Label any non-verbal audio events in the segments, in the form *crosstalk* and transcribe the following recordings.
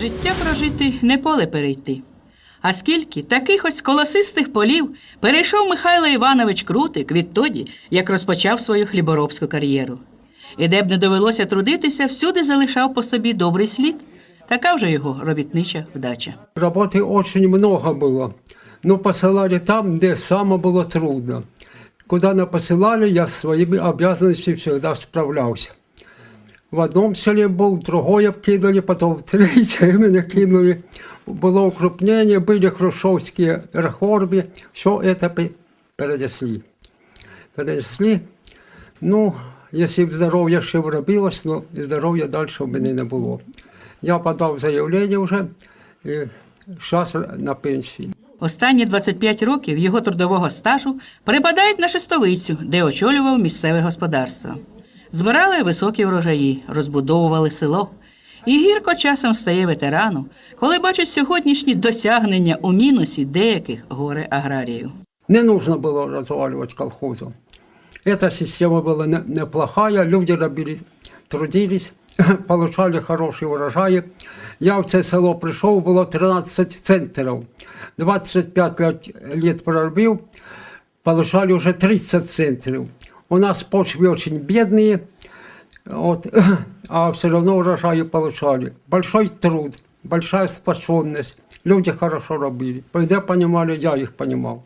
Життя прожити не поле перейти. А скільки таких ось колосистих полів перейшов Михайло Іванович Крутик відтоді, як розпочав свою хліборобську кар'єру. І де б не довелося трудитися, всюди залишав по собі добрий слід. Така вже його робітнича вдача. Работы очень много было, но посылали там, где самое было трудно. Куда нас посылали, я с своими обязанностями всегда справлялся. В одном селе был, в другое кинули, потом в третье меня *laughs* кинули. Было укрупнение, были хрущевские реформы, все это пе- перенесли. Перенесли. Ну, якщо б здоров'я ще вробилось, но здоров'я далі в мене не було. Я подав заявлення вже і зараз на пенсії. Останні 25 років його трудового стажу припадають на шестовицю, де очолював місцеве господарство. Збирали високі врожаї, розбудовували село. І гірко часом стає ветерану, коли бачить сьогоднішні досягнення у мінусі деяких горе аграріїв. Не нужно было разваливать колхозу. Эта система была не- неплохая, люди робили, трудились, *laughs* получали хорошие урожаи. Я в це село прийшов, було 13 центрів. 25 лет, лет проробив, получали уже 30 центрів. У нас почвы очень бедные, вот, *clears throat* а все равно урожаи получали. Большой труд, большая сплоченность. Люди хорошо робили. Де понимали, я їх понимал.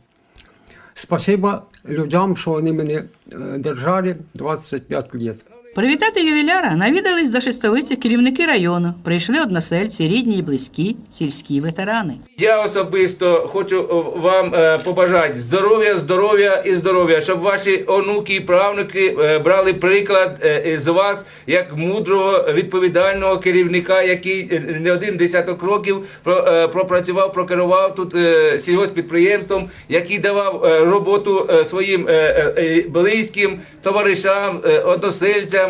Спасибо людям, що вони мене е, держали 25 років. Привітати ювіляра навідались до шестовиці керівники району. Прийшли односельці, рідні і близькі, сільські ветерани. Я особисто хочу е, вам е, побажати здоров'я, здоров'я і здоров'я, щоб ваші онуки і правнуки е, брали приклад з вас як мудрого відповідального керівника, який не один десяток років про- пропрацював, прокерував тут сільгоспідприємством, який давав роботу своїм близьким товаришам, односельцям.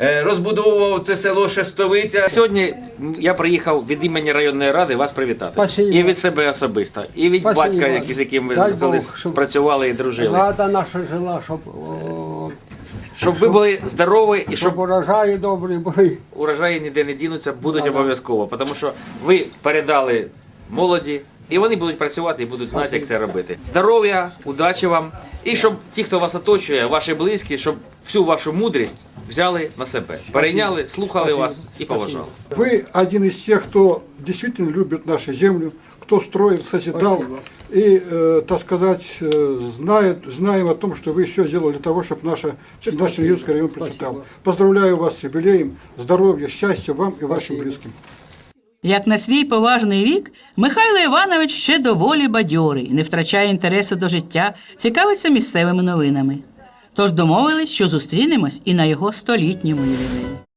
Е, Розбудовував це село Шестовиця. Сьогодні я приїхав від імені районної ради вас привітати. Спасибо. І від себе особисто, і від Спасибо. батька, який- з яким ви Дай Бог, щоб- працювали і дружили. Рада наша жила, щоб, о, Щоб ви були здорові і щоб щоб урожаї добрі були. урожаї ніде не дінуться, будуть обов'язково. Тому що ви передали молоді, і вони будуть працювати і будуть знати, як це робити. Здоров'я, удачі вам. І щоб ті, хто вас оточує, ваші близькі, щоб всю вашу мудрість взяли на себе. Перейняли, слухали вас і поважали. Вы один из тех, кто действительно любит нашу землю, кто строил, созидал Спасибо. и, э, так сказать, э, знает, знаем о том, что вы все сделали для того, чтобы наша, наш Чернигівський район процветал. Поздравляю вас с юбилеем, здоровья, счастья вам и вашим близким. Як на свій поважний вік, Михайло Іванович ще доволі бадьорий, не втрачає інтересу до життя, цікавиться місцевими новинами. Тож домовились, що зустрінемось і на його столітньому ювілеї.